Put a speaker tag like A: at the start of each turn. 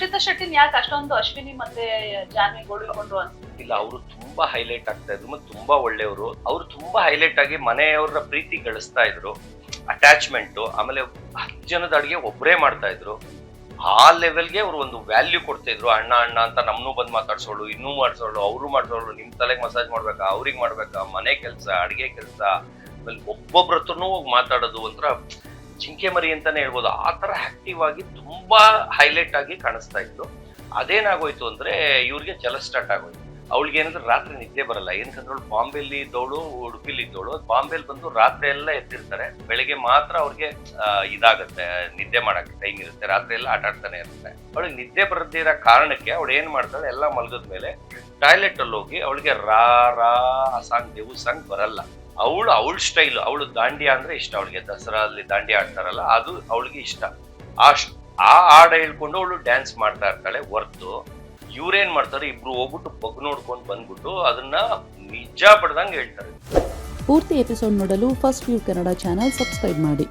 A: ರಕ್ಷಿತಾ ಶೆಟ್ಟಿನ್ ಯಾಕೆ ಅಷ್ಟೊಂದು ಅಶ್ವಿನಿ ಮತ್ತೆ ಜಾನ್ವಿ ಗೋಡಿಕೊಂಡು
B: ಇಲ್ಲ, ಅವರು ತುಂಬಾ ಹೈಲೈಟ್ ಆಗ್ತಾ ಇದ್ರು ಮತ್ತೆ ತುಂಬಾ ಒಳ್ಳೆಯವರು. ಅವ್ರು ತುಂಬಾ ಹೈಲೈಟ್ ಆಗಿ ಮನೆಯವರ ಪ್ರೀತಿ ಗಳಿಸ್ತಾ ಇದ್ರು. ಅಟ್ಯಾಚ್ಮೆಂಟ್ ಆಮೇಲೆ ಹತ್ತು ಜನದ ಅಡಿಗೆ ಒಬ್ಬರೇ ಮಾಡ್ತಾ ಇದ್ರು. ಆ ಲೆವೆಲ್ಗೆ ಅವ್ರು ಒಂದು ವ್ಯಾಲ್ಯೂ ಕೊಡ್ತಾ ಇದ್ರು. ಅಣ್ಣ ಅಣ್ಣ ಅಂತ ನಮ್ನು ಬಂದು ಮಾತಾಡ್ಸೋಳು, ಇನ್ನೂ ಮಾಡ್ಸೋಳು, ಅವರು ಮಾಡ್ಸೋಳು, ನಿಮ್ ತಲೆಗೆ ಮಸಾಜ್ ಮಾಡ್ಬೇಕಾ, ಅವ್ರಿಗೆ ಮಾಡ್ಬೇಕಾ, ಮನೆ ಕೆಲಸ, ಅಡಿಗೆ ಕೆಲಸ. ಆಮೇಲೆ ಒಬ್ಬೊಬ್ರ ಹತ್ರನೂ ಮಾತಾಡೋದು ಒಂಥರ ಜಿಂಕೆ ಮರಿ ಅಂತಾನೆ ಹೇಳ್ಬೋದು. ಆ ಥರ ಆಕ್ಟಿವ್ ಆಗಿ ತುಂಬಾ ಹೈಲೈಟ್ ಆಗಿ ಕಾಣಿಸ್ತಾ ಇತ್ತು. ಅದೇನಾಗೋಯ್ತು ಅಂದ್ರೆ ಇವ್ರಿಗೆ ಜಲ ಸ್ಟಾರ್ಟ್ ಆಗೋಯ್ತು. ಅವಳಿಗೆ ಏನಂದ್ರೆ ರಾತ್ರಿ ನಿದ್ದೆ ಬರಲ್ಲ. ಏನಂತಂದ್ರೆ ಅವಳು ಬಾಂಬೆಲಿ ಇದ್ದವಳು ಉಡುಪಿಲಿ ಇದ್ದವಳು. ಬಾಂಬೆಲಿ ಬಂದು ರಾತ್ರಿ ಎಲ್ಲ ಎದ್ದಿರ್ತಾರೆ. ಬೆಳಿಗ್ಗೆ ಮಾತ್ರ ಅವ್ರಿಗೆ ಇದಾಗುತ್ತೆ, ನಿದ್ದೆ ಮಾಡಕ್ಕೆ ಟೈಮ್ ಇರುತ್ತೆ. ರಾತ್ರಿ ಎಲ್ಲ ಆಟ ಆಡ್ತಾನೆ ಇರುತ್ತೆ ಅವಳಿಗೆ ನಿದ್ದೆ ಬರದಿರೋ ಕಾರಣಕ್ಕೆ ಅವಳು ಏನ್ ಮಾಡ್ತಾಳೆ, ಎಲ್ಲ ಮಲಗದ ಮೇಲೆ ಟಾಯ್ಲೆಟ್ ಅಲ್ಲಿ ಹೋಗಿ ಅವಳಿಗೆ ರಾ ರಾ ಸಾಂಗ್ ದೇವು ಸಾಂಗ್ ಬರಲ್ಲ. ಅವಳು ಅವಳ ಸ್ಟೈಲ್ ಅವಳು ದಾಂಡಿಯಾ ಅಂದ್ರೆ ಇಷ್ಟ. ಅವಳಿಗೆ ದಸರಾ ಅಲ್ಲಿ ದಾಂಡಿಯಾ ಆಡ್ತಾರಲ್ಲ, ಅದು ಅವಳಿಗೆ ಇಷ್ಟ. ಆ ಆ ಹಾಡ ಹೇಳ್ಕೊಂಡು ಅವಳು ಡ್ಯಾನ್ಸ್ ಮಾಡ್ತಾ ಇರ್ತಾಳೆ ಹೊರ್ತು. ಇವ್ರೇನ್ ಮಾಡ್ತಾರೆ, ಇಬ್ರು ಹೋಗ್ಬಿಟ್ಟು ಬಗ್ ನೋಡ್ಕೊಂಡು ಬಂದ್ಬಿಟ್ಟು ಅದನ್ನ ನಿಜ ಪಡ್ದಂಗೆ ಹೇಳ್ತಾರೆ.
C: ಪೂರ್ತಿ ಎಪಿಸೋಡ್ ನೋಡಲು first view Kannada channel subscribe ಮಾಡಿ.